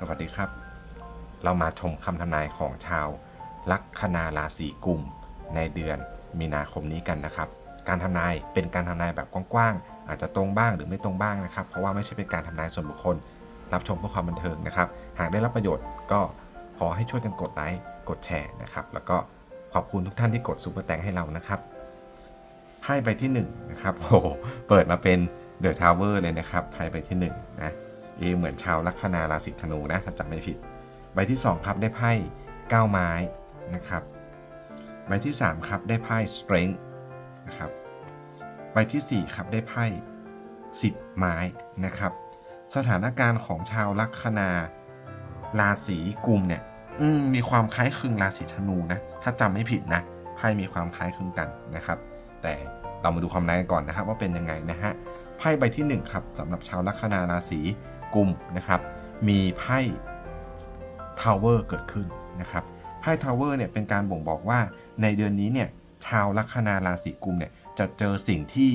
สวัสดีครับ เรามาชมคำทำนายของชาว ลัคนาราศีกุมในเดือนมีนาคมนี้กันนะครับ การทำนายเป็นการทำนายแบบกว้างๆอาจจะตรงบ้างหรือไม่ตรงบ้างนะครับ เพราะว่าไม่ใช่เป็นการทำนายส่วนบุคคล รับชมเพื่อความบันเทิงนะครับ หากได้รับประโยชน์ก็ขอให้ช่วยกันกดไลค์กดแชร์นะครับ แล้วก็ขอบคุณทุกท่านที่กดซุปเปอร์แตงให้เรานะครับไพ่ใบที่1นนะครับโอ้เปิดมาเป็นเดอะทาวเวอร์เลยนะครับไพ่ใบที่1นะ เอเหมือนชาวลัคนาราศีธนูนะถ้าจำไม่ผิด ใบที่ 2 ครับได้ไพ่9ไม้นะครับ ใบที่ 3 ครับได้ไพ่ strength นะครับใบทีสี่4 ครับได้ไพ่10 ไม้นะครับ สถานการณ์ของชาวลัคนาราศีกุมเนี่ยมมีความคล้ายคลึงราศีธนูนะ ถ้าจำไม่ผิดนะไพ่มีความคล้ายคลึงกันนะครับ แต่เรามาดูความนายกันก่อนนะครับว่าเป็นยังไงนะฮะไพ่ใบที่1ครับสำหรับชาวลัคนาราศี กลุ่มนะครับมีไพ่ทาวเวอร์เกิดขึ้นนะครับไพ่ทาวเวอร์เนี่ยเป็นการบ่งบอกว่าในเดือนนี้เนี่ยชาวลัคนาราศีกุมเนี่ยจะเจอสิ่งที่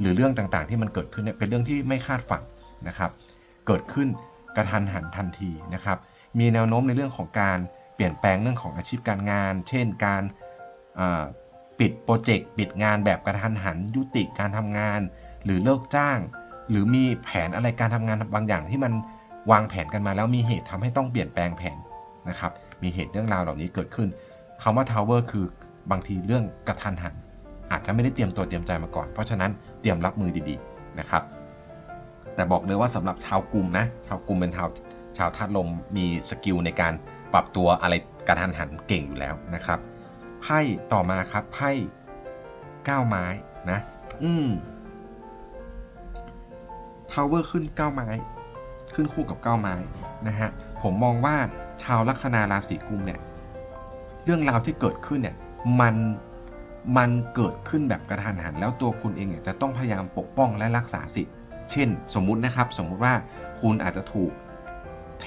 หรือเรื่องต่างๆ ที่มันเกิดขึ้นเนี่ยเป็นเรื่องที่ไม่คาดฝันนะครับเกิดขึ้นกระทันหันทันทีนะครับมีแนวโน้มในเรื่องของการเปลี่ยนแปลงเรื่องของอาชีพการงาน เช่นการปิดโปรเจกต์ปิดงานแบบกระทันหันยุติการทำงาน หรือเลิกจ้าง หรือมีแผนอะไรการทำงานบางอย่างที่มันวางแผนกันมาแล้วมีเหตุทำให้ต้องเปลี่ยนแปลงแผนนะครับ มีเหตุเรื่องราวเหล่านี้เกิดขึ้นคำว่า tower คือบางทีเรื่องกระทันหัน อาจจะไม่ได้เตรียมตัวเตรียมใจมาก่อน เพราะฉะนั้นเตรียมรับมือดีๆนะครับ แต่บอกเลยว่าสำหรับชาวกลุ่มนะ ชาวกลุ่มเป็นชาวชาวธาตุลมมีสกิลในการปรับตัวอะไรกระทันหันเก่งอยู่แล้วนะครับ ไพ่ต่อมาครับไพ่ก้าวไม้นะ อืม ทาวเวอร์ขึ้น 9 ไม้ ขึ้นคู่กับ 9 ไม้นะฮะ ผมมองว่าชาวลัคนาราศีกุมเนี่ย เรื่องราวที่เกิดขึ้นเนี่ย มันมันเกิดขึ้นแบบกระทันหัน แล้วตัวคุณเองเนี่ยจะต้องพยายามปกป้องและรักษาสิทธิ์ เช่น สมมุตินะครับ สมมุติว่าคุณอาจจะถูกเท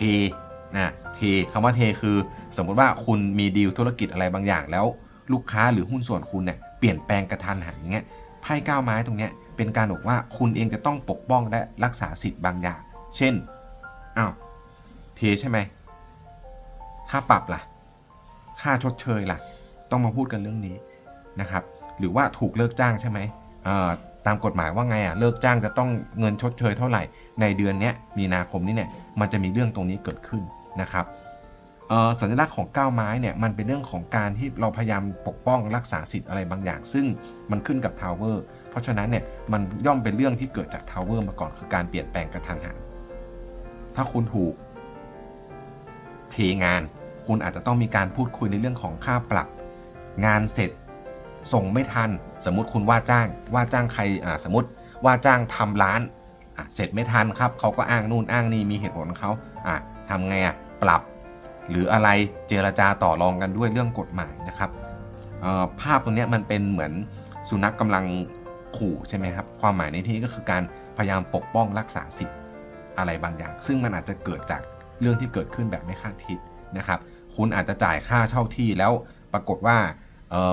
นะเทคำว่าเทคือ สมมุติว่าคุณมีดีลธุรกิจอะไรบางอย่างแล้ว ลูกค้าหรือหุ้นส่วนคุณเนี่ยเปลี่ยนแปลงกระทันหันอย่างเงี้ยไพ่ก้าวไม้ตรงเนี้ย เป็นการบอกว่าคุณเองจะต้องปกป้องและรักษาสิทธิ์บางอย่าง เช่นอ้าวเทใช่ไหมค่าปรับล่ะ ค่าชดเชยล่ะ ต้องมาพูดกันเรื่องนี้นะครับ หรือว่าถูกเลิกจ้างใช่ไหมเอ่อตามกฎหมายว่าไงอะเลิกจ้างจะต้องเงินชดเชยเท่าไหร่ ในเดือนนี้มีนาคมนี้เนี่ยมันจะมีเรื่องตรงนี้เกิดขึ้นนะครับ สัญลักษณ์ของก้าวไม้เนี่ยมันเป็นเรื่องของการที่เราพยายามปกป้องรักษาสิทธิ์อะไรบางอย่าง ซึ่งมันขึ้นกับทาวเวอร์เพราะฉะนั้นเนี่ยมันย่อมเป็นเรื่องที่เกิดจากทาวเวอร์มาก่อนคือการเปลี่ยนแปลงกระทันหันถ้าคุณถูกเทงาน คุณอาจจะต้องมีการพูดคุยในเรื่องของค่าปรับ งานเสร็จส่งไม่ทัน สมมติคุณว่าจ้างว่าจ้างใครสมมติว่าจ้างทำร้านเสร็จไม่ทันครับเขาก็อ้างนู่นอ้างนี่มีเหตุผลของเขาอะทำไงอะปรับ หรืออะไรเจรจาต่อรองกันด้วยเรื่องกฎหมายนะครับภาพตรงนี้มันเป็นเหมือนสุนัขกกำลังขู่ใช่ไหมครับ ความหมายในที่นี้ก็คือการพยายามปกป้องรักษาสิทธิ์อะไรบางอย่าง ซึ่งมันอาจจะเกิดจากเรื่องที่เกิดขึ้นแบบไม่คาดคิดนะครับ คุณอาจจะจ่ายค่าเช่าที่แล้วปรากฏว่า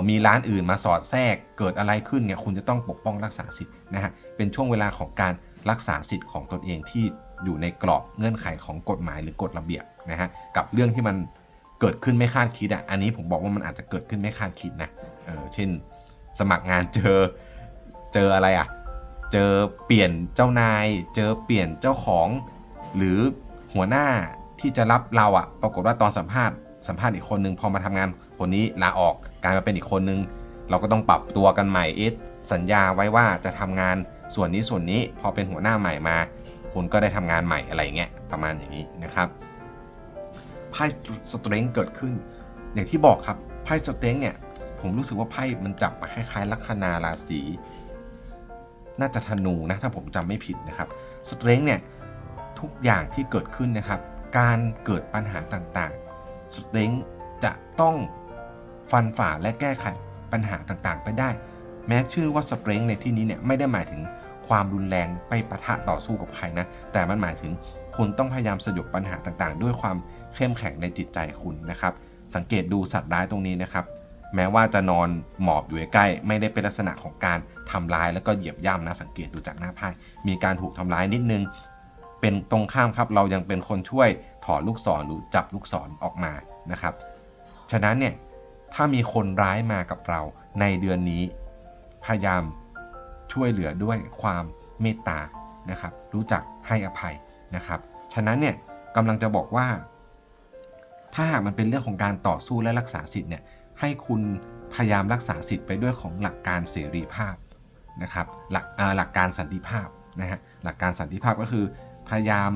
มีร้านอื่นมาสอดแทรกเกิดอะไรขึ้นเนี่ยคุณจะต้องปกป้องรักษาสิทธิ์นะฮะเป็นช่วงเวลาของการรักษาสิทธิ์ของตนเองที่ อยู่ในกรอบเงื่อนไขของกฎหมายหรือกฎระเบียบนะฮะกับเรื่องที่มันเกิดขึ้นไม่คาดคิดอะอันนี้ผมบอกว่ามันอาจจะเกิดขึ้นไม่คาดคิดนะเออเช่น สมัครงานเจอเจออะไรอะเจอเปลี่ยนเจ้านาย เจอเปลี่ยนเจ้าของ หรือหัวหน้าที่จะรับเราอะปรากฏว่าตอนสัมภาษณ์สัมภาษณ์อีกคนนึงพอมาทำงานคนนี้ลาออกกลายมาเป็นอีกคนนึง เราก็ต้องปรับตัวกันใหม่เอสสัญญาไว้ว่าจะทำงานส่วนนี้ส่วนนี้พอเป็นหัวหน้าใหม่มา คุณก็ได้ทำงานใหม่อะไรอย่างเงี้ยประมาณอย่างนี้นะครับไพ่สเตรงเกิดขึ้น อย่างที่บอกครับไพ่สเตรงเนี่ยผมรู้สึกว่าไพ่มันจับมาคล้ายๆลัคนาราศีน่าจะธนูนะถ้าผมจำไม่ผิดนะครับสเตรงเนี่ยทุกอย่างที่เกิดขึ้นนะครับ การเกิดปัญหาต่างๆสเตรงจะต้องฟันฝ่าและแก้ไขปัญหาต่างๆ ไปได้ แม้ชื่อว่าสเตรงในที่นี้เนี่ยไม่ได้หมายถึง ความรุนแรงไปปะทะต่อสู้กับใครนะ แต่มันหมายถึงคุณต้องพยายามสยบปัญหาต่างๆ ด้วยความเข้มแข็งในจิตใจคุณนะครับ สังเกตดูสัตว์ร้ายตรงนี้นะครับ แม้ว่าจะนอนหมอบอยู่ใกล้ ไม่ได้เป็นลักษณะของการทำร้ายแล้วก็เหยียบย่ำนะ สังเกตดูจากหน้าไพ่มีการถูกทำร้ายนิดนึง เป็นตรงข้ามครับ เรายังเป็นคนช่วยถอดลูกศรหรือจับลูกศรออกมานะครับ ฉะนั้นเนี่ยถ้ามีคนร้ายมากับเราในเดือนนี้ พยายาม ช่วยเหลือด้วยความเมตตานะครับ รู้จักให้อภัยนะครับ ฉะนั้นเนี่ยกำลังจะบอกว่า ถ้าหากมันเป็นเรื่องของการต่อสู้และรักษาสิทธิ์เนี่ยให้คุณพยายามรักษาสิทธิ์ไปด้วยของหลักการเสรีภาพนะครับ หลักหลักการสันติภาพนะฮะหลักการสันติภาพก็คือ พยายาม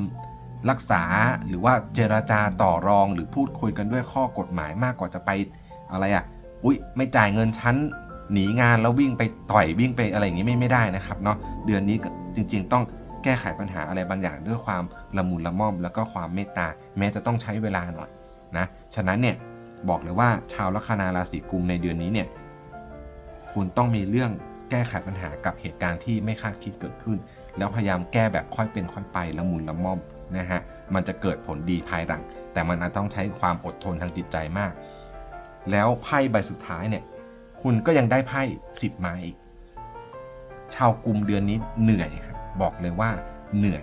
รักษาหรือว่าเจราจาต่อรองหรือพูดคุยกันด้วยข้อกฎหมายมากกว่าจะไปอะไรอะ อุ้ยไม่จ่ายเงินชั้น หนีงานแล้ววิ่งไปต่อยวิ่งไปอะไรอย่างนี้ไม่ไม่ได้นะครับเนาะเดือนนี้จริง ๆ ต้องแก้ไขปัญหาอะไรบางอย่างด้วยความละมุนละม่อม แล้วก็ความเมตตาแม้จะต้องใช้เวลาหน่อยนะฉะนั้นเนี่ยบอกเลยว่าชาวลัคนาราศีกุมในเดือนนี้เนี่ยคุณต้องมีเรื่องแก้ไขปัญหากับเหตุการณ์ที่ไม่คาดคิดเกิดขึ้น แล้วพยายามแก้แบบค่อยเป็นค่อยไปละมุนละม่อมนะฮะมันจะเกิดผลดีภายหลัง แต่มันอาจต้องใช้ความอดทนทางจิตใจมาก แล้วไพ่ใบสุดท้ายเนี่ย คุณก็ยังได้ไพ่สิบไม้อีก ชาวกลุ่มเดือนนี้เหนื่อยครับบอกเลยว่าเหนื่อย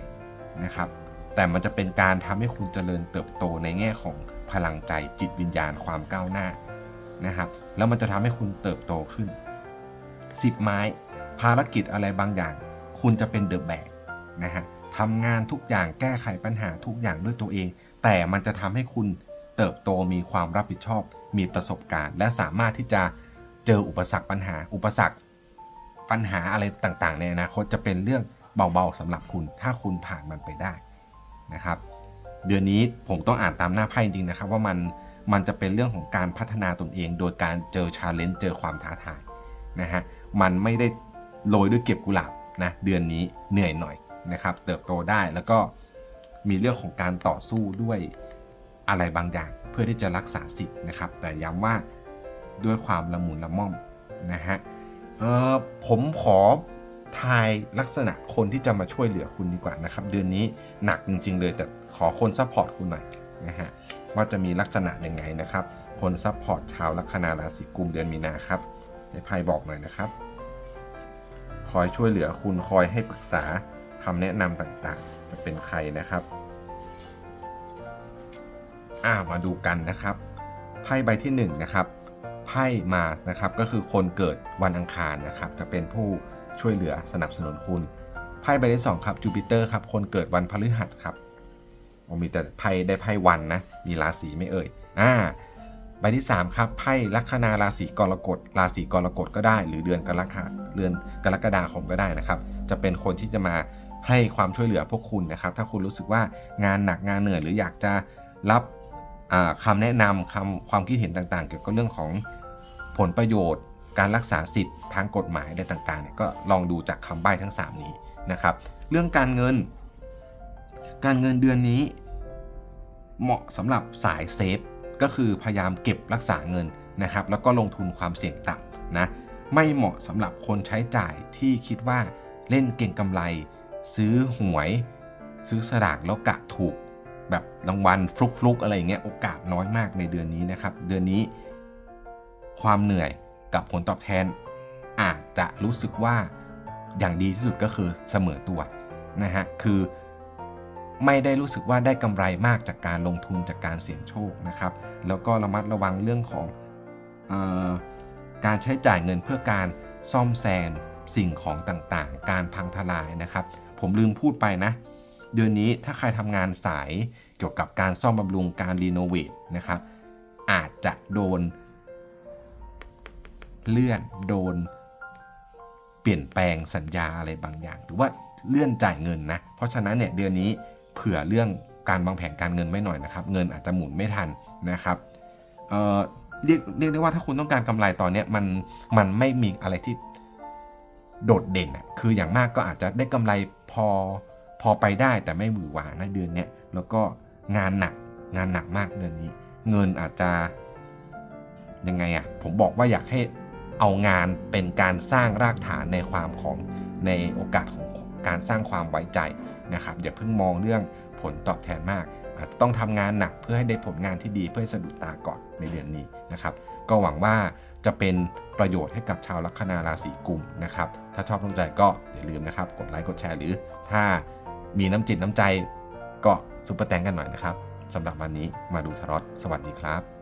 นะครับ แต่มันจะเป็นการทำให้คุณเจริญเติบโตในแง่ของพลังใจจิตวิญญาณความก้าวหน้านะครับ แล้วมันจะทำให้คุณเติบโตขึ้น10ไม้ ภารกิจอะไรบางอย่าง คุณจะเป็นเดอะแบกนะฮะทำงานทุกอย่างแก้ไขปัญหาทุกอย่างด้วยตัวเอง แต่มันจะทำให้คุณเติบโตมีความรับผิดชอบ มีประสบการณ์ และสามารถที่จะ เจออุปสรรคปัญหา อุปสรรคปัญหาอะไรต่างๆ ในอนาคตจะเป็นเรื่องเบาๆสำหรับคุณ ถ้าคุณผ่านมันไปได้นะครับ เดือนนี้ผมต้องอ่านตามหน้าไพ่จริงๆนะครับ ว่ามันมันจะเป็นเรื่องของการพัฒนาตนเอง โดยการเจอชาเลนจ์เจอความท้าทายนะฮะมันไม่ได้โรยด้วยเก็บกุหลาบนะเดือนนี้เหนื่อยหน่อยนะครับเติบโตได้แล้วก็มีเรื่องของการต่อสู้ด้วยอะไรบางอย่าง เพื่อที่จะรักษาสิทธิ์นะครับ แต่ย้ำว่า ด้วยความละมุนละม่อมนะฮะผมขอทายลักษณะคนที่จะมาช่วยเหลือคุณดีกว่านะครับ เดือนนี้หนักจริง ๆ เลยแต่ขอคนซัพพอร์ตคุณหน่อยนะฮะว่าจะมีลักษณะยังไงนะครับ คนซัพพอร์ตชาวลัคนาราศีกุมเดือนมีนาครับให้ไพ่บอกหน่อยนะครับ คอยช่วยเหลือคุณคอยให้ปรึกษาคำแนะนำต่างๆ จะเป็นใครนะครับอ่ามาดูกันนะครับไพ่ใบที่1นนะครับ ไพ่มานะครับ ก็คือคนเกิดวันอังคารนะครับ จะเป็นผู้ช่วยเหลือสนับสนุนคุณ ไพ่ใบที่2ครับจูปิเตอร์ครับ คนเกิดวันพฤหัสครับผมมีแต่ไพ่ได้ไพ่วันนะ มีราศีไม่เอ่ย อ่า ใบที่ 3 ครับ ไพ่ลัคนาราศีกรกฎ ราศีกรกฎก็ได้ หรือเดือนกรกฎาเดือนกรกฎาคมก็ได้นะครับ จะเป็นคนที่จะมาให้ความช่วยเหลือพวกคุณนะครับ ถ้าคุณรู้สึกว่างานหนักงานเหนื่อย หรืออยากจะรับคำแนะนำคำความคิดเห็นต่างๆ เกี่ยวกับเรื่องของ ผลประโยชน์ การรักษาสิทธิ์ทางกฎหมายอะไรต่างๆเนี่ยก็ลองดูจากคำใบ้ทั้ง 3 นี้นะครับ เรื่องการเงิน การเงินเดือนนี้ เหมาะสำหรับสายเซฟก็คือพยายามเก็บรักษาเงินนะครับ แล้วก็ลงทุนความเสี่ยงต่ำนะไม่เหมาะสำหรับคนใช้จ่ายที่คิดว่าเล่นเก่งกำไร ซื้อหวย ซื้อสลากแล้วกะถูก แบบรางวัลฟลุกฟลุกอะไรอย่างเงี้ยโอกาสน้อยมากในเดือนนี้นะครับ เดือนนี้ ความเหนื่อยกับผลตอบแทน อาจจะรู้สึกว่าอย่างดีที่สุดก็คือเสมอตัวนะฮะคือไม่ได้รู้สึกว่าได้กำไรมากจากการลงทุนจากการเสี่ยงโชคนะครับ แล้วก็ระมัดระวังเรื่องของอการใช้จ่ายเงินเพื่อการซ่อมแซมสิ่งของต่างๆ การพังทลายนะครับ ผมลืมพูดไปนะ เดือนนี้ถ้าใครทำงานสายเกี่ยวกับการซ่อมบำรุงการรีโนเวทนะครับ อาจจะโดน เลื่อนโดน เปลี่ยนแปลงสัญญาอะไรบางอย่าง หรือว่าเลื่อนจ่ายเงินนะ เพราะฉะนั้นเนี่ยเดือนนี้เผื่อเรื่องการวางแผนการเงินไม่หน่อยนะครับ เงินอาจจะหมุนไม่ทันนะครับเเรียกเรียกได้ว่าถ้าคุณต้องการกำไรตอนนี้มันมันไม่มีอะไรที่โดดเด่นอะคืออย่างมากก็อาจจะได้กำไรพอพอไปได้แต่ไม่หวือหวานะเดือนเนี้ยแล้วก็งานหนักงานหนักมากเดือนนี้ เงินอาจจะยังไงอะผมบอกว่าอยากให้ เอางานเป็นการสร้างรากฐานในความของในโอกาสของการสร้างความไว้ใจนะครับอย่าเพิ่งมองเรื่องผลตอบแทนมาก อาจจะต้องทำงานหนักเพื่อให้ได้ผลงานที่ดีเพื่อสะดุดตาก่อนในเดือนนี้นะครับก็หวังว่าจะเป็นประโยชน์ให้กับชาวลัคนาราศีกุมนะครับถ้าชอบต้งใจก็อย่าลืมนะครับกดไลค์กดแชร์หรือถ้ามีน้ำจิตน้ำใจก็ซุปเปอร์แตงกันหน่อยนะครับสำหรับวันนี้มาดูทารอตสวัสดีครับ